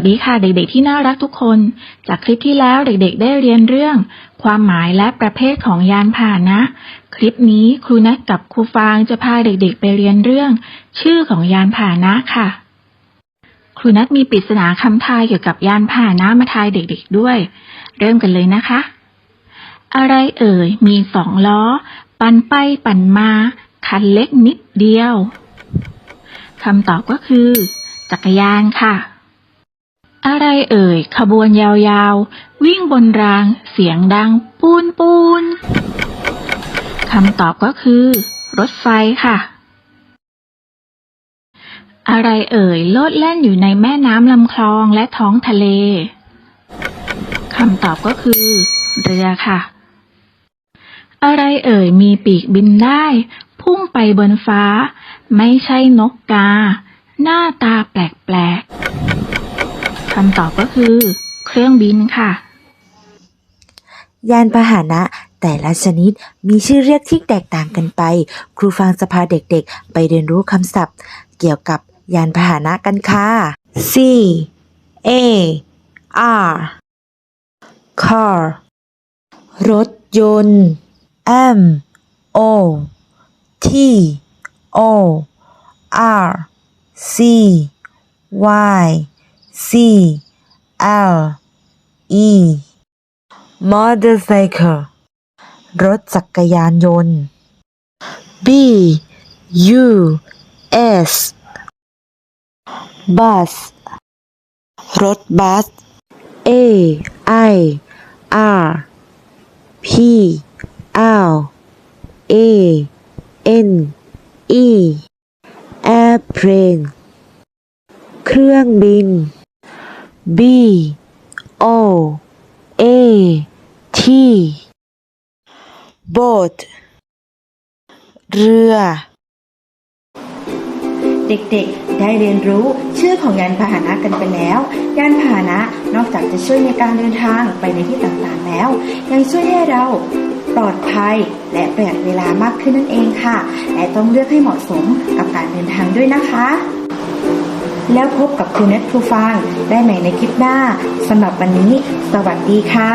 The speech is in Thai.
วัสดีค่ะเด็กๆที่น่ารักทุกคน จากคลิปที่แล้วเด็กๆได้เรียนเรื่อง ความหมายและประเภทของยานพาหนะ คลิปนี้ครูนัทกับครูฟางจะพาเด็กๆไปเรียนเรื่อง ชื่อของยานพาหนะค่ะ ครูนัทมีปริศนาคำทายเกี่ยวกับยานพาหนะมาทายเด็กๆด้วย เริ่มกันเลยนะคะ อะไรเอ่ยมีสองล้อ ปั่นไปปั่นมา คันเล็กนิดเดียวคำตอบก็คือ จักรยานค่ะ อะไรเอ่ย ขบวนยาวๆ วิ่งบนราง เสียงดัง ปูนปูนคำตอบก็คือ รถไฟค่ะ อะไรเอ่ย โลดแล่นอยู่ในแม่น้ำลำคลองและท้องทะเลคำตอบก็คือ เรือค่ะ อะไรเอ่ย มีปีกบินได้ พุ่งไปบนฟ้า ไม่ใช่นกกา หน้าตาแปลก คำตอบก็คือ เครื่องบินค่ะ ยานพาหนะแต่ละชนิดมีชื่อเรียกที่แตกต่างกันไป ครูฟังจะพาเด็กๆ ไปเรียนรู้คำศัพท์ เกี่ยวกับยานพาหนะกันค่ะ C A R car รถยนต์ M O T O R C Y C L E motorcycle รถจักรยานยนต์ B U S bus รถบัส A I R P L A N E airplane เครื่องบิน B O A T boat เรือ เด็กๆ ได้เรียนรู้ชื่อของยานพาหนะกันไปแล้ว ยานพาหนะนอกจากจะช่วยในการเดินทางไปในที่ต่างๆแล้ว ยังช่วยให้เราปลอดภัยและประหยัดเวลามากขึ้นนั่นเองค่ะ และต้องเลือกให้เหมาะสมกับการเดินทางด้วยนะคะ แล้วพบกับครูเน็ตครูฟางได้ใหม่ในคลิปหน้าสำหรับวันนี้ สวัสดีค่ะ